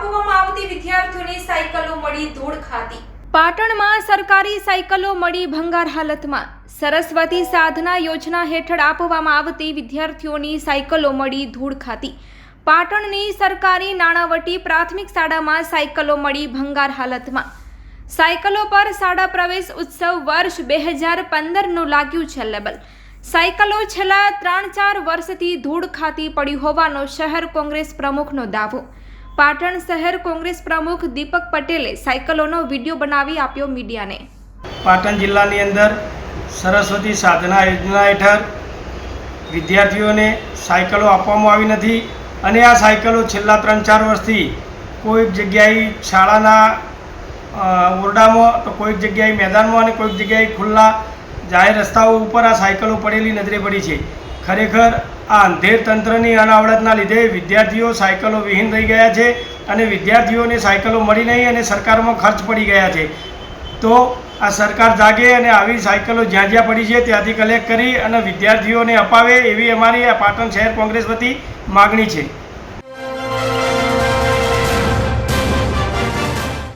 આપવામાં આવતી વિદ્યાર્થીઓની સાયકલો મળી ધૂળ ખાતી. પાટણમાં સરકારી સાયકલો મળી ભંગાર હાલતમાં. સરસ્વતી સાધના યોજના હેઠળ આપવામાં આવતી વિદ્યાર્થીઓની સાયકલો મળી ધૂળ ખાતી. પાટણની સરકારી નાણાવટી પ્રાથમિક શાળામાં સાયકલો મળી ભંગાર હાલતમાં. સાયકલો પર શાળા પ્રવેશ ઉત્સવ વર્ષ બે હજાર પંદરનું લાગ્યું છે લેબલ. સાયકલો છેલ્લા ત્રણ ચાર વર્ષથી ધૂળ ખાતી પડી હોવાનો શહેર કોંગ્રેસ પ્રમુખનો દાવો. પાટણ શહેર કોંગ્રેસ પ્રમુખ દીપક પટેલે સાયકલોનો વીડિયો બનાવી આપ્યો મીડિયાને. પાટણ જિલ્લાની અંદર સરસ્વતી સાધના યોજના હેઠળ વિદ્યાર્થીઓને સાયકલો આપવામાં આવી નથી અને આ સાયકલો છેલ્લા ત્રણ ચાર વર્ષથી કોઈક જગ્યાએ શાળાના ઓરડામાં તો કોઈક જગ્યાએ મેદાનમાં અને કોઈક જગ્યાએ ખુલ્લા જાહેર રસ્તાઓ ઉપર આ સાયકલો પડેલી નજરે પડી છે. ખરેખર આ અંધેર તંત્રની અનાવડતના લીધે વિદ્યાર્થીઓ સાયકલો વિહીન થઈ ગયા છે અને વિદ્યાર્થીઓને સાયકલો મળી નહીં અને સરકારમાં ખર્ચ પડી ગયા છે. તો આ સરકાર જાગે અને આવી સાયકલો જ્યાં જ્યાં પડી છે ત્યાંથી કલેક્ટ કરી અને વિદ્યાર્થીઓને અપાવે એવી અમારી આ પાટણ શહેર કોંગ્રેસ વતી માગણી છે.